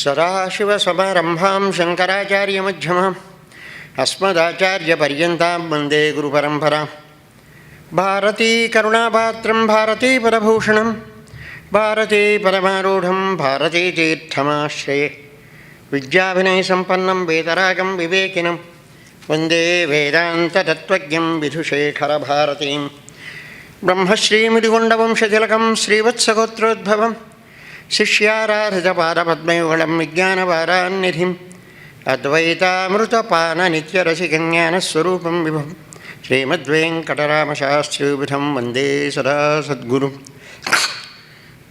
సదాశివసమారంభాం శంకరాచార్యమ్యమాం అస్మదాచార్యపర్యంతం వందే గురుపరంపరా. భారతీ కరుణాపాత్రం భారతీ పరభూషణం భారతీ పరమారూఢం భారతీతీర్థమాశ్రయే విద్యాభినయసంపన్నం వేదరాగం వివేకినం వందే వేదాంతతత్త్వజ్ఞం విధుశేఖరభారతీం బ్రహ్మశ్రీమిదిగొండవంశతిలకం శ్రీవత్సగోత్రోద్భవం. శిష్యారాధితపాదపద్మయుగళం విజ్ఞానవారాన్నిధిం అద్వైతామృతపాననిత్యరసికజ్ఞానస్వరూపం విభం శ్రీమద్వేంకటరామశాస్త్రీవిధం వందే సదా సద్గురుం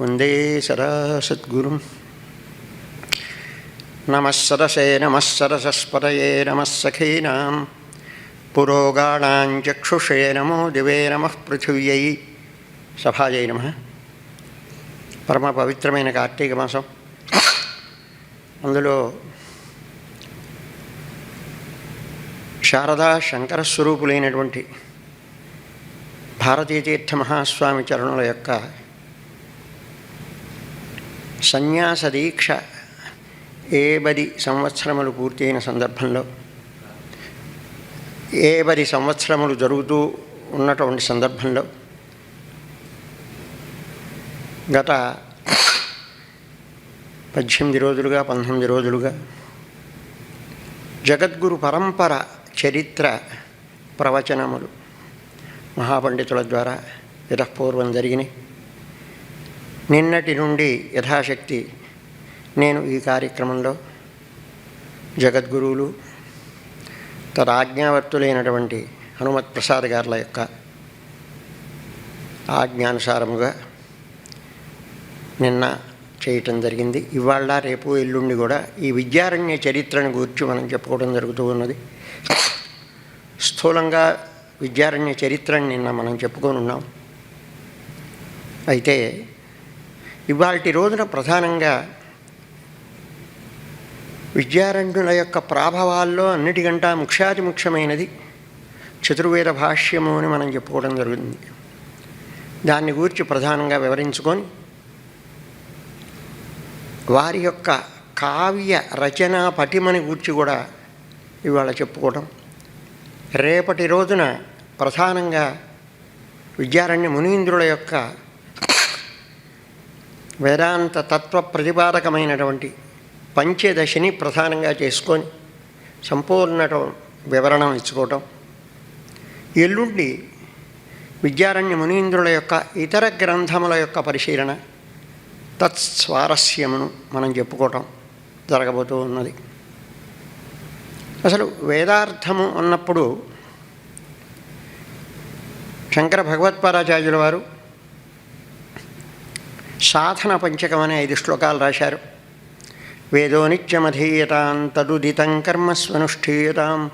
వందే సదా సద్గురుం నమస్సరసే నమస్సరసస్పదయే నమः సరసస్పతయే పురోగాణాం చక్షుషే నమో దివే నమః పృథివ్యై. సభాయై నమ. పరమ పవిత్రమైన కార్తీక మాసం. అందులో శారదా శంకర స్వరూపులైనటువంటి భారతీతీర్థ మహాస్వామి చరణుల యొక్క సన్యాస దీక్ష ఏ పది సంవత్సరములు పూర్తయిన సందర్భంలో ఏ పది సంవత్సరములు జరుగుతూ ఉన్నటువంటి సందర్భంలో గత పద్దెనిమిది రోజులుగా పంతొమ్మిది రోజులుగా జగద్గురు పరంపర చరిత్ర ప్రవచనములు మహాపండితుల ద్వారా ఇతపూర్వం జరిగినాయి. నిన్నటి నుండి యథాశక్తి నేను ఈ కార్యక్రమంలో జగద్గురువులు తదాజ్ఞావర్తులైనటువంటి హనుమత్ ప్రసాద్ గారుల యొక్క ఆజ్ఞానుసారముగా నిన్న చేయటం జరిగింది. ఇవాళ రేపు ఎల్లుండి కూడా ఈ విద్యారణ్య చరిత్రను గురించి మనం చెప్పుకోవడం జరుగుతూ ఉన్నది. స్థూలంగా విద్యారణ్య చరిత్రని నిన్న మనం చెప్పుకొని ఉన్నాం. అయితే ఇవాటి రోజున ప్రధానంగా విద్యారణ్యుల యొక్క ప్రాభవాల్లో అన్నిటికంటా ముఖ్యాతి ముఖ్యమైనది చతుర్వేద భాష్యము అని మనం చెప్పుకోవడం జరుగుతుంది. దాన్ని గురించి ప్రధానంగా వివరించుకొని వారి యొక్క కావ్య రచన పటిమని గూర్చి కూడా ఇవాళ చెప్పుకోవడం రేపటి రోజున ప్రధానంగా విద్యారణ్య మునీంద్రుల యొక్క వేదాంత తత్వ ప్రతిపాదకమైనటువంటి పంచదశిని ప్రధానంగా చేసుకొని సంపూర్ణ వివరణం ఇచ్చుకోవటం. ఎల్లుండి విద్యారణ్య మునీంద్రుల యొక్క ఇతర గ్రంథముల యొక్క పరిశీలన. తత్స్వారస్యమును మనం చెప్పుకోవటం జరగబోతూ ఉన్నది. అసలు వేదార్థము అన్నప్పుడు శంకర భగవత్పాదాచార్యుల వారు సాధన పంచకం అనే ఐదు శ్లోకాలు రాశారు. వేదో నిత్యమధీయతాం తదుదితం కర్మస్వనుష్ఠీయతాం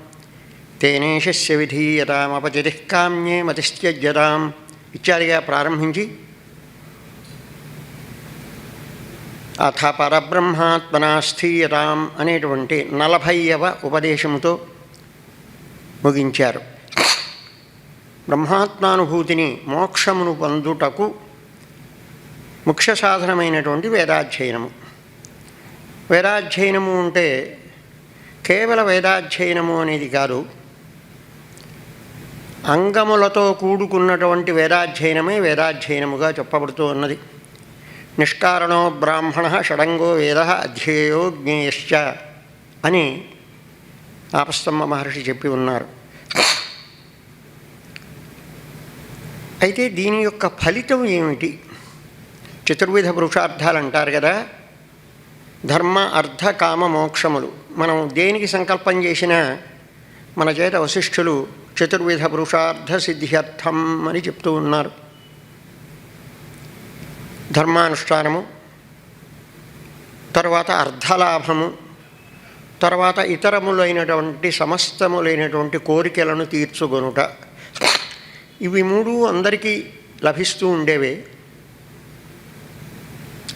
తేనేశస్య విధీయతాం అపచితి కామ్యే మతిస్త్యజ్యతాం ఇత్యాదిగా ప్రారంభించి అథ పరబ్రహ్మాత్మనా స్థీయతాం అనేటువంటి నలభైవ ఉపదేశముతో ముగించారు. బ్రహ్మాత్మానుభూతిని మోక్షమును పొందుటకు ముఖ్య సాధనమైనటువంటి వేదాధ్యయనము. వేదాధ్యయనము అంటే కేవల వేదాధ్యయనము అనేది కాదు అంగములతో కూడుకున్నటువంటి వేదాధ్యయనమే వేదాధ్యయనముగా చెప్పబడుతూ ఉన్నది. నిష్కారణో బ్రాహ్మణ షడంగో వేద అధ్యేయో జ్ఞేయశ్చ అని ఆపస్తమ్మ మహర్షి చెప్పి ఉన్నారు. అయితే దీని యొక్క ఫలితం ఏమిటి? చతుర్విధ పురుషార్థాలు అంటారు కదా. ధర్మ అర్థ కామ మోక్షములు. మనం దేనికి సంకల్పం చేసినా మన చేత వశిష్ఠులు చతుర్విధ పురుషార్థ సిద్ధ్యర్థం అని చెప్తూ ఉన్నారు. ధర్మానుష్ఠానము తర్వాత అర్ధలాభము తర్వాత ఇతరములైనటువంటి సమస్తములైనటువంటి కోరికలను తీర్చుకొనుట. ఇవి మూడు అందరికీ లభిస్తూ ఉండేవే.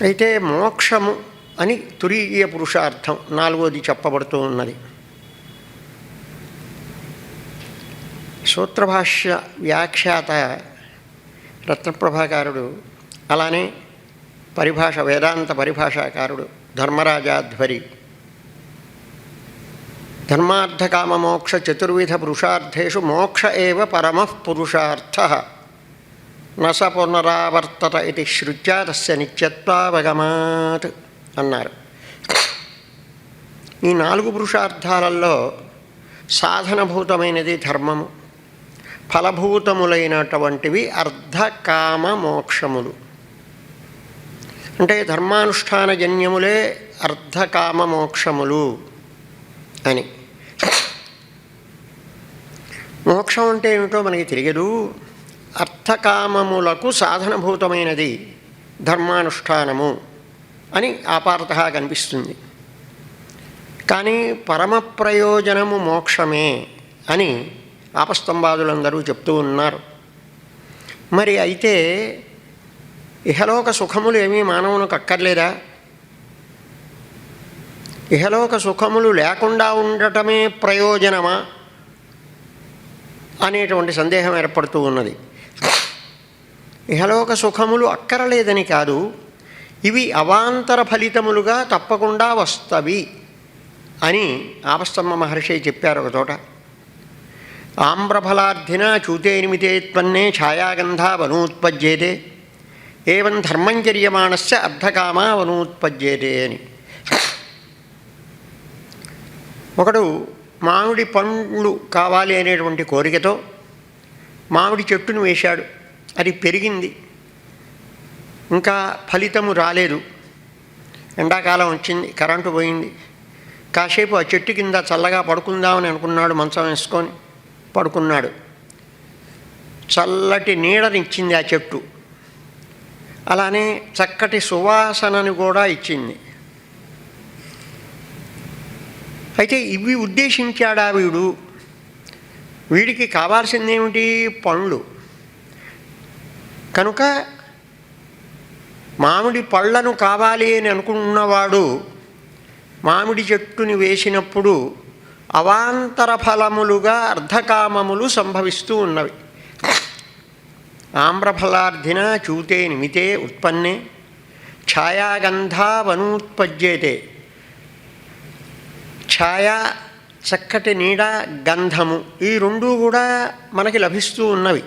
అయితే మోక్షము అని తురీయ పురుషార్థం నాలుగోది చెప్పబడుతూ ఉన్నది. సూత్రభాష్య వ్యాఖ్యాత రత్నప్రభాకారుడు అలానే పరిభాష వేదాంత పరిభాషాకారుడు ధర్మరాజాధ్వరి ధర్మార్థకామమోక్ష చతుర్విధ పురుషార్థేషు మోక్ష ఏవ పరమ పురుషార్థ. నస పునరావర్తత ఇది శృత్యా తస్య నిత్యత్వావగమాత్ అన్నారు. ఈ నాలుగు పురుషార్థాలలో సాధనభూతమైనది ధర్మము ఫలభూతములైనటువంటివి అర్ధకామ మోక్షములు. అంటే ధర్మానుష్ఠానజన్యములే అర్ధకామ మోక్షములు అని. మోక్షం అంటే ఏమిటో మనకి తెలియదు. అర్థకామములకు సాధనభూతమైనది ధర్మానుష్ఠానము అని ఆపారత కనిపిస్తుంది. కానీ పరమ ప్రయోజనము మోక్షమే అని ఆపస్తంభాదులందరూ చెప్తూ ఉన్నారు. మరి అయితే ఇహలోక సుఖములు ఏమీ మానవునికి అక్కర్లేదా? ఇహలోక సుఖములు లేకుండా ఉండటమే ప్రయోజనమా? అనేటువంటి సందేహం ఏర్పడుతూ ఉన్నది. ఇహలోక సుఖములు అక్కరలేదని కాదు ఇవి అవాంతర ఫలితములుగా తప్పకుండా వస్తవి అని ఆపస్తమ్మ మహర్షి చెప్పారు ఒక చోట. ఆమ్రఫలార్థిన చూతే నిమితే త్వన్నే ఛాయాగంధా వనూత్పజ్యేదే ఏవం ధర్మంచర్యమాణస్య అర్ధకామా వనూత్పజ్యేదే అని. ఒకడు మామిడి పండ్లు కావాలి అనేటువంటి కోరికతో మామిడి చెట్టును వేశాడు. అది పెరిగింది. ఇంకా ఫలితము రాలేదు. ఎండాకాలం వచ్చింది కరెంటు పోయింది. కాసేపు ఆ చెట్టు కింద చల్లగా పడుకుందామని అనుకున్నాడు మంచం వేసుకొని పడుకున్నాడు. చల్లటి నీడనిచ్చింది ఆ చెట్టు. అలానే చక్కటి సువాసనని కూడా ఇచ్చింది. అయితే ఇవి ఉద్దేశించాడా వీడు? వీడికి కావాల్సిందేమిటి? పండ్లు. కనుక మామిడి పళ్ళను కావాలి అని అనుకున్నవాడు మామిడి చెట్టుని వేసినప్పుడు అవాంతర ఫలములుగా అర్ధకామములు సంభవిస్తూ ఉన్నవి. ఆమ్రఫలార్థిన చూతే నిమితే ఉత్పన్నే ఛాయాగంధా ఛాయా చక్కటి నీడ గంధము ఈ రెండూ కూడా మనకి లభిస్తూ ఉన్నవి.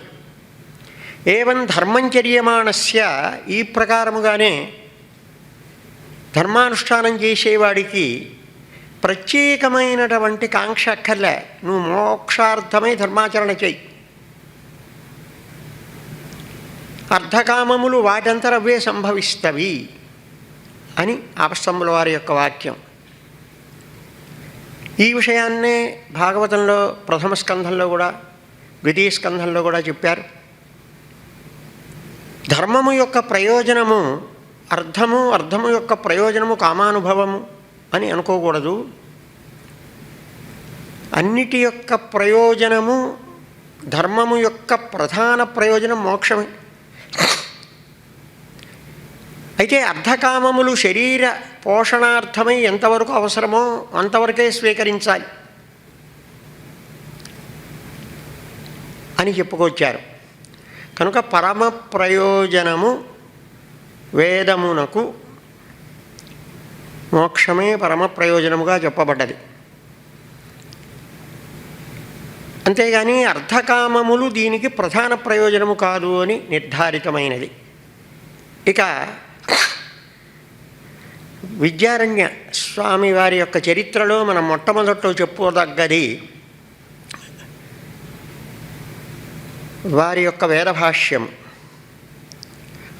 ఏవం ధర్మంచర్యమాణస్య ఈ ప్రకారముగానే ధర్మానుష్ఠానం చేసేవాడికి ప్రత్యేకమైనటువంటి కాంక్ష అక్కర్లే. నువ్వు మోక్షార్థమై ధర్మాచరణ చేయి. అర్ధకామములు వాటంతరవే సంభవిస్తవి అని ఆపస్తంభుల వారి యొక్క వాక్యం. ఈ విషయాన్నే భాగవతంలో ప్రథమ స్కంధంలో కూడా ద్వితీయ స్కంధంలో కూడా చెప్పారు. ధర్మము యొక్క ప్రయోజనము అర్థము అర్థము యొక్క ప్రయోజనము కామానుభవము అని అనుకోకూడదు. అన్నిటి యొక్క ప్రయోజనము ధర్మము యొక్క ప్రధాన ప్రయోజనం మోక్షమే. అయితే అర్ధకామములు శరీర పోషణార్థమై ఎంతవరకు అవసరమో అంతవరకే స్వీకరించాలి అని చెప్పుకొచ్చారు. కనుక పరమ ప్రయోజనము వేదమునకు మోక్షమే పరమ ప్రయోజనముగా చెప్పబడ్డది. అంతేగాని అర్ధకామములు దీనికి ప్రధాన ప్రయోజనము కాదు అని నిర్ధారితమైనది. ఇక విద్యారణ్య స్వామి వారి యొక్క చరిత్రలో మనం మొట్టమొదట్లో చెప్పుకోదగ్గది వారి యొక్క వేదభాష్యం.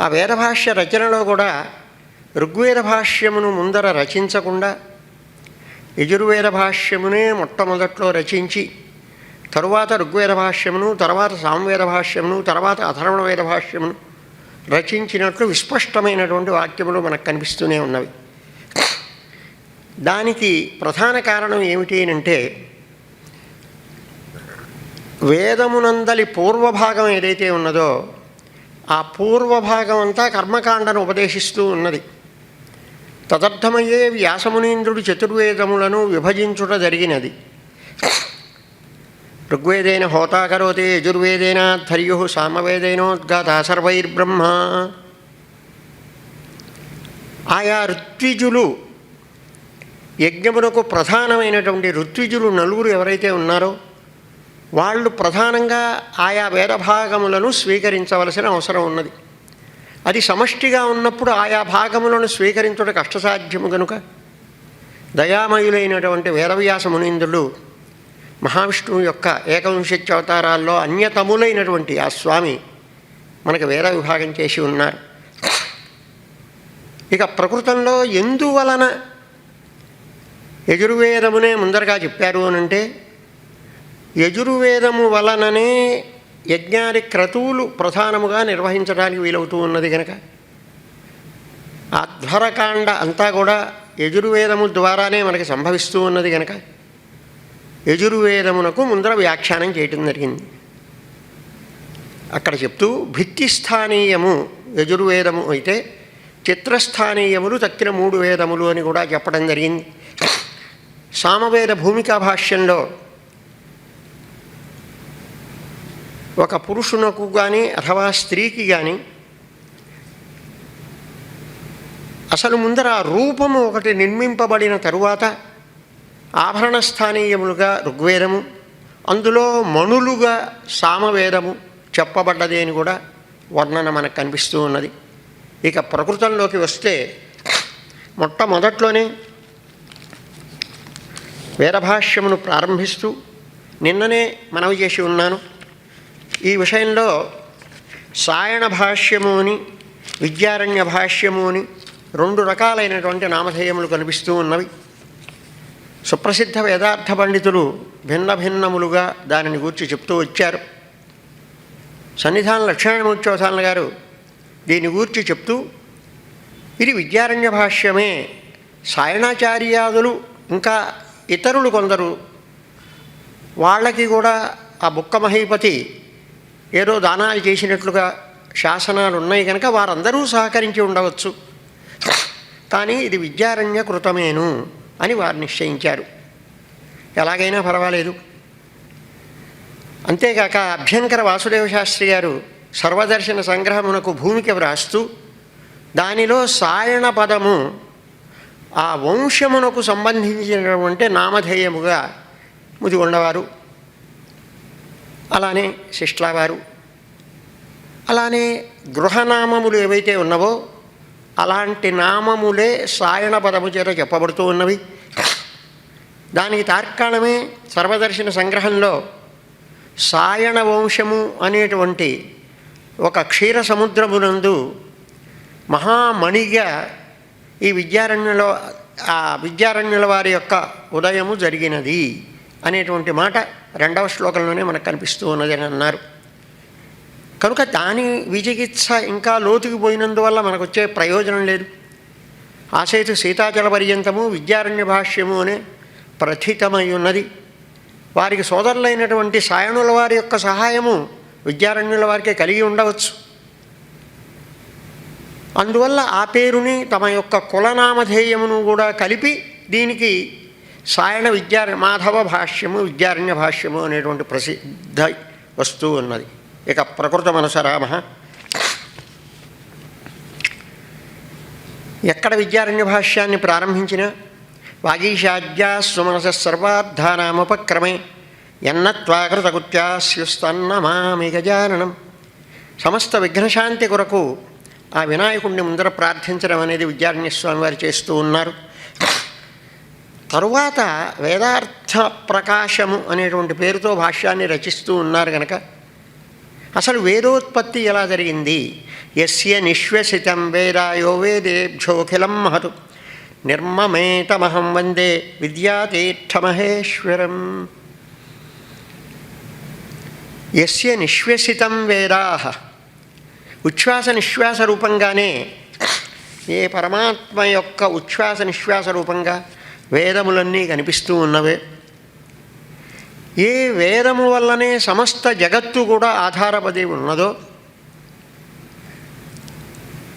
ఆ వేదభాష్య రచనలో కూడా ఋగ్వేద భాష్యమును ముందర రచించకుండా యజుర్వేద భాష్యమునే మొట్టమొదట్లో రచించి తరువాత ఋగ్వేద భాష్యమును తర్వాత సామవేద భాష్యమును తర్వాత అథర్వణ వేద భాష్యమును రచించినట్లు విస్పష్టమైనటువంటి వాక్యములు మనకు కనిపిస్తూనే ఉన్నవి. దానికి ప్రధాన కారణం ఏమిటి అంటే వేదమునందలి పూర్వభాగం ఏదైతే ఉన్నదో ఆ పూర్వభాగం అంతా కర్మకాండను ఉపదేశిస్తూ ఉన్నది. తదర్థమయ్యే వ్యాసమునీంద్రుడు చతుర్వేదములను విభజించుట జరిగినది. ఋగ్వేదేన హోతాకరోతే యజుర్వేదేన ధర్యు సామవేదేనోద్గాత సర్వైర్బ్రహ్మ. ఆయా ఋత్విజులు యజ్ఞమునకు ప్రధానమైనటువంటి ఋత్విజులు నలుగురు ఎవరైతే ఉన్నారో వాళ్ళు ప్రధానంగా ఆయా వేదభాగములను స్వీకరించవలసిన అవసరం ఉన్నది. అది సమష్టిగా ఉన్నప్పుడు ఆయా భాగములను స్వీకరించడం కష్టసాధ్యము కనుక దయామయులైనటువంటి వేదవ్యాస మునీంద్రుడు మహావిష్ణువు యొక్క ఏకవింశత్యవతారాల్లో అన్యతములైనటువంటి ఆ స్వామి మనకు వేద విభాగం చేసి ఉన్నారు. ఇక ప్రకృతంలో ఎందువలన యజుర్వేదమునే ముందరగా చెప్పారు అనంటే యజుర్వేదము వలననే యజ్ఞాది క్రతువులు ప్రధానముగా నిర్వహించడానికి వీలవుతూ ఉన్నది కనుక అధ్వరకాండ అంతా కూడా యజుర్వేదము ద్వారానే మనకి సంభవిస్తూ ఉన్నది కనుక యజుర్వేదమునకు ముందర వ్యాఖ్యానం చేయటం జరిగింది. అక్కడ చెప్తూ భిత్తిస్థానీయము యజుర్వేదము అయితే చిత్రస్థానీయములు తక్కిన మూడు వేదములు అని కూడా చెప్పడం జరిగింది. సామవేద భూమికా భాష్యంలో ఒక పురుషునకు కానీ అథవా స్త్రీకి కానీ అసలు ముందర రూపము ఒకటి నిర్మింపబడిన తరువాత ఆభరణ స్థానీయములుగా ఋగ్వేదము అందులో మణులుగా సామవేదము చెప్పబడ్డది అని కూడా వర్ణన మనకు కనిపిస్తూ ఉన్నది. ఇక ప్రకృతంలోకి వస్తే మొట్టమొదట్లోనే వేదభాష్యమును ప్రారంభిస్తూ నిన్ననే మనవి చేసి ఉన్నాను. ఈ విషయంలో సాయణ భాష్యము అని విద్యారణ్య భాష్యము అని రెండు రకాలైనటువంటి నామధేయములు కనిపిస్తూ ఉన్నవి. సుప్రసిద్ధ వేదార్థ పండితులు భిన్న భిన్నములుగా దానిని గూర్చి చెప్తూ వచ్చారు. సన్నిధాన లక్ష్మణమూర్చోసాల గారు దీని గూర్చి చెప్తూ ఇది విద్యారణ్య భాష్యమే. సాయణాచార్యాదులు ఇంకా ఇతరులు కొందరు. వాళ్ళకి కూడా ఆ బుక్క మహీపతి ఏదో దానాలు చేసినట్లుగా శాసనాలు ఉన్నాయి కనుక వారందరూ సహకరించి ఉండవచ్చు. కానీ ఇది విద్యారణ్య కృతమేను. అని వారు నిశ్చయించారు. ఎలాగైనా పర్వాలేదు. అంతేగాక అభ్యంకర వాసుదేవ శాస్త్రి గారు సర్వదర్శన సంగ్రహమునకు భూమిక వ్రాస్తూ దానిలో సాయణ పదము ఆ వంశమునకు సంబంధించినటువంటి నామధేయముగా ముదిగొండవారు. అలానే శిష్లావారు అలానే గృహనామములు ఏవైతే ఉన్నవో అలాంటి నామములే సాయణ పదము చేత చెప్పబడుతూ ఉన్నవి. దానికి తార్కాణమే సర్వదర్శన సంగ్రహంలో సాయణ వంశము అనేటువంటి ఒక క్షీర సముద్రమునందు మహామణిగా ఈ విద్యారణ్యలో ఆ విద్యారణ్యుల వారి యొక్క ఉదయము జరిగినది అనేటువంటి మాట రెండవ శ్లోకంలోనే మనకు కనిపిస్తూ ఉన్నది అని అన్నారు. కనుక దాని విచికిత్స ఇంకా లోతుకి పోయినందువల్ల మనకు వచ్చే ప్రయోజనం లేదు. ఆసేతు సీతాచల పర్యంతము విద్యారణ్య భాష్యము అనే ప్రథితమై ఉన్నది వారికి సోదరులైనటువంటి సాయణుల వారి యొక్క సహాయము విద్యారణ్యుల వారికే కలిగి ఉండవచ్చు. అందువల్ల ఆ పేరుని తమ యొక్క కులనామధేయమును కూడా కలిపి దీనికి సాయణ విద్యార మాధవ భాష్యము విద్యారణ్య భాష్యము అనేటువంటి ప్రసిద్ధ వస్తువు ఉన్నది. ఇక ప్రకృత ప్రకృతమనుసరామ ఎక్కడ విద్యారణ్య భాష్యాన్ని ప్రారంభించినా వాగీషాద్యా సుమనస సర్వార్థానాముపక్రమే. ఎన్నత్వాకృతకృత్యాస్యుస్తన్నమామి గజాననం. సమస్త విఘ్నశాంతి కొరకు ఆ వినాయకుడిని ముందర ప్రార్థించడం అనేది విద్యారణ్యస్వామి వారు చేస్తూ ఉన్నారు. తరువాత వేదార్థ ప్రకాశము అనేటువంటి పేరుతో భాష్యాన్ని రచిస్తూ ఉన్నారు కనుక అసలు వేదోత్పత్తి ఎలా జరిగింది? యస్య నిశ్వసితం వేదాయో వేదేభ్యోఖిలం మహతు. నిర్మమేతమహం వందే విద్యాతీర్థమహేశ్వరం. యస్య నిశ్వసితం వేదా. ఉచ్ఛ్వాస నిశ్వాస రూపంగానే ఏ పరమాత్మ యొక్క ఉచ్ఛ్వాస నిశ్వాస రూపంగా వేదములన్నీ కనిపిస్తూ ఉన్నవే. ఏ వేదము వల్లనే సమస్త జగత్తు కూడా ఆధారపడి ఉన్నదో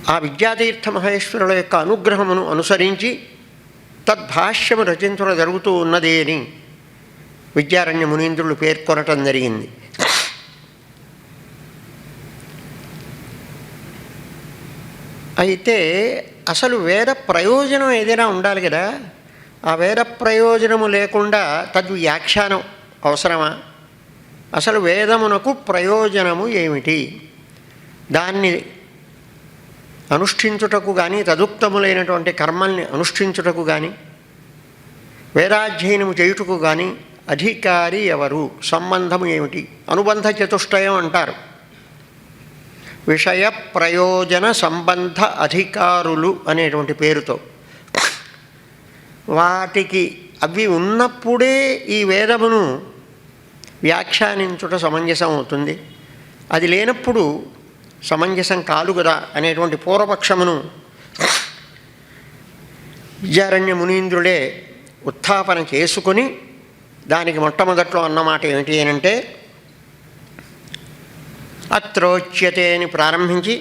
ఆ విద్యాతీర్థ మహేశ్వరుల యొక్క అనుగ్రహమును అనుసరించి తద్భాష్యము రచించడం జరుగుతూ ఉన్నది అని విద్యారణ్య మునీంద్రులు పేర్కొనటం జరిగింది. అయితే అసలు వేద ప్రయోజనం ఏదైనా ఉండాలి కదా? ఆ వేద ప్రయోజనము లేకుండా తద్వ్యాఖ్యానం అవసరమా? అసలు వేదమునకు ప్రయోజనము ఏమిటి? దాన్ని అనుష్ఠించుటకు కానీ తదుక్తములైనటువంటి కర్మల్ని అనుష్ఠించుటకు కానీ వేదాధ్యయనము చేయుటకు కానీ అధికారి ఎవరు? సంబంధము ఏమిటి? అనుబంధ చతుష్టయం అంటారు. విషయ ప్రయోజన సంబంధ అధికారులు అనేటువంటి పేరుతో. వాటికి అవి ఉన్నప్పుడే ఈ వేదమును వ్యాఖ్యానించుట సమంజసం అవుతుంది అది లేనప్పుడు సమంజసం కాదు కదా అనేటువంటి పూర్వపక్షమును విద్యారణ్య మునీంద్రుడే ఉత్థాపన చేసుకొని దానికి మొట్టమొదట్లో అన్నమాట ఏమిటి అనంటే అత్రోచ్యతే అని ప్రారంభించి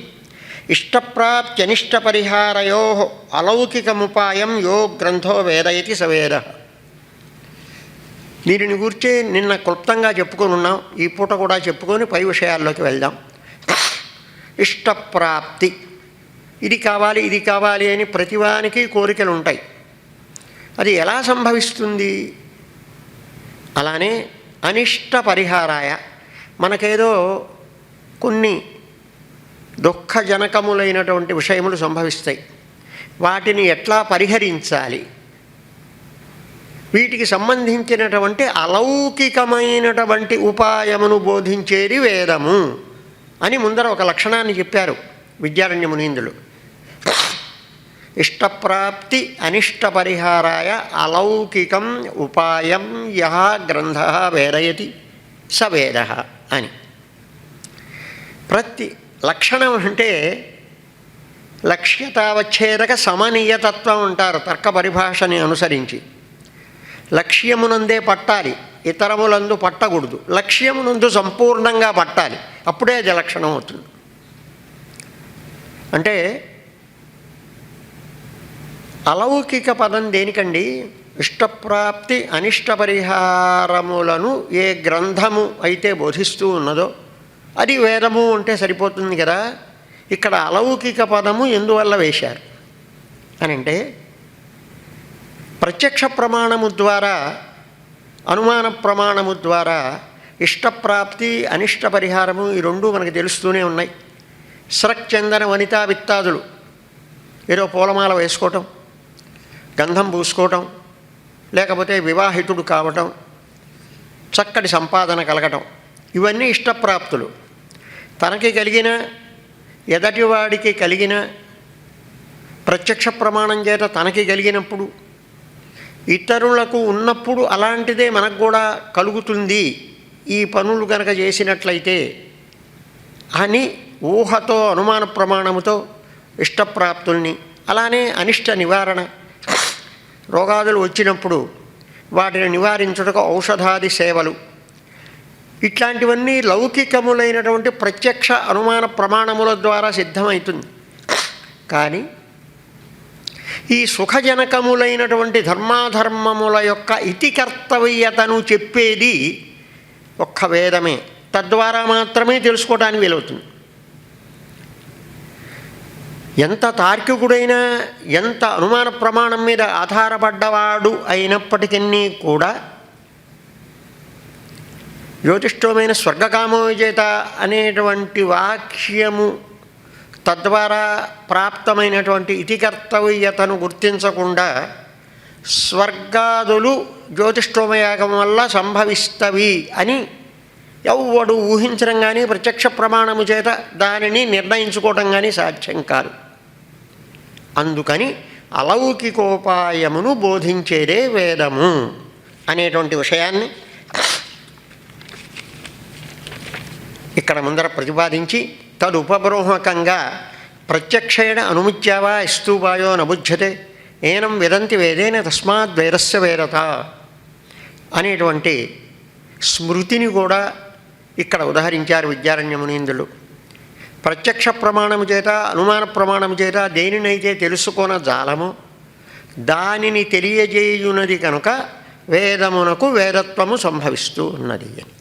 ఇష్టప్రాప్త్యనిష్ట పరిహారయో అలౌకికముపాయం యో గ్రంథో వేదయతి సవేద దీనిని గురించి నిన్న క్లుప్తంగా చెప్పుకొని ఉన్నాం ఈ పూట కూడా చెప్పుకొని పై విషయాల్లోకి వెళ్దాం. ఇష్టప్రాప్తి. ఇది కావాలి ఇది కావాలి అని ప్రతివానికి కోరికలు ఉంటాయి అది ఎలా సంభవిస్తుంది? అలానే అనిష్ట పరిహారాయ మనకేదో కొన్ని దుఃఖజనకములైనటువంటి విషయములు సంభవిస్తాయి. వాటిని ఎట్లా పరిహరించాలి? వీటికి సంబంధించినటువంటి అలౌకికమైనటువంటి ఉపాయమును బోధించేది వేదము. అని ముందర ఒక లక్షణాన్ని చెప్పారు విద్యారణ్య మునీందులు ఇష్టప్రాప్తి అనిష్ట పరిహారాయ అలౌకికం ఉపాయం యహ గ్రంథ వేదయతి స వేద అని. ప్రతి లక్షణం అంటే లక్ష్యతావచ్ఛేదక సమనీయతత్వం అంటారు తర్క పరిభాషని అనుసరించి. లక్ష్యమునందే పట్టాలి. ఇతరములందు పట్టకూడదు. లక్ష్యమునందు సంపూర్ణంగా పట్టాలి. అప్పుడే అది లక్షణం అవుతుంది. అంటే అలౌకిక పదం దేనికండి? ఇష్టప్రాప్తి అనిష్ట పరిహారములను ఏ గ్రంథము అయితే బోధిస్తూ ఉన్నదో అది వేదము అంటే సరిపోతుంది కదా? ఇక్కడ అలౌకిక పదము ఎందువల్ల వేశారు? అని అంటే ప్రత్యక్ష ప్రమాణము ద్వారా అనుమాన ప్రమాణము ద్వారా ఇష్టప్రాప్తి అనిష్ట పరిహారము ఈ రెండు మనకు తెలుస్తూనే ఉన్నాయి. స్రక్ చందన వనితా విత్తాదులు. ఏదో పూలమాల వేసుకోవటం గంధం పూసుకోవటం లేకపోతే వివాహితుడు కావటం చక్కటి సంపాదన కలగటం ఇవన్నీ ఇష్టప్రాప్తులు తనకి కలిగిన ఎదటివాడికి కలిగిన ప్రత్యక్ష ప్రమాణం చేత తనకి కలిగినప్పుడు ఇతరులకు ఉన్నప్పుడు అలాంటిదే మనకు కూడా కలుగుతుంది. ఈ పనులు కనుక చేసినట్లయితే అని ఊహతో అనుమాన ప్రమాణముతో ఇష్టప్రాప్తుల్ని అలానే అనిష్ట నివారణ రోగాదులు వచ్చినప్పుడు వాటిని నివారించుటకు ఔషధాది సేవలు. ఇట్లాంటివన్నీ లౌకికములైనటువంటి ప్రత్యక్ష అనుమాన ప్రమాణముల ద్వారా సిద్ధమవుతుంది కానీ ఈ సుఖజనకములైనటువంటి ధర్మాధర్మముల యొక్క ఇతి కర్తవ్యతను చెప్పేది ఒక్క వేదమే. తద్వారా మాత్రమే తెలుసుకోవడానికి వీలవుతుంది. ఎంత తార్కికుడైనా ఎంత అనుమాన ప్రమాణం మీద ఆధారపడ్డవాడు అయినప్పటికీ కూడా జ్యోతిష్ఠమైన స్వర్గకామో విజేత అనేటువంటి వాక్యము తద్వారా ప్రాప్తమైనటువంటి ఇతికర్తవ్యతను గుర్తించకుండా స్వర్గాదులు జ్యోతిష్ఠోమయాగం వల్ల సంభవిస్తవి అని ఎవ్వడు ఊహించడం కానీ ప్రత్యక్ష ప్రమాణము చేత దానిని నిర్ణయించుకోవటం కానీ సాధ్యం కాదు. అందుకని అలౌకికోపాయమును బోధించేదే వేదము అనేటువంటి విషయాన్ని ఇక్కడ ముందర ప్రతిపాదించి తదుపబ్రోహకంగా ప్రత్యక్షేణ అనుముచ్యావా ఇస్తూపాయో నబుధ్యతే ఏనం విదంతి వేదేన తస్మాత్ వేదస్య వేదత అనేటువంటి స్మృతిని కూడా ఇక్కడ ఉదహరించారు విద్యారణ్య మునీంద్రులు. ప్రత్యక్ష ప్రమాణము చేత అనుమాన ప్రమాణము చేత దేనినైతే తెలుసుకొన జాలము దానిని తెలియజేయున్నది కనుక వేదమునకు వేదత్వము సంభవిస్తూ ఉన్నది అని.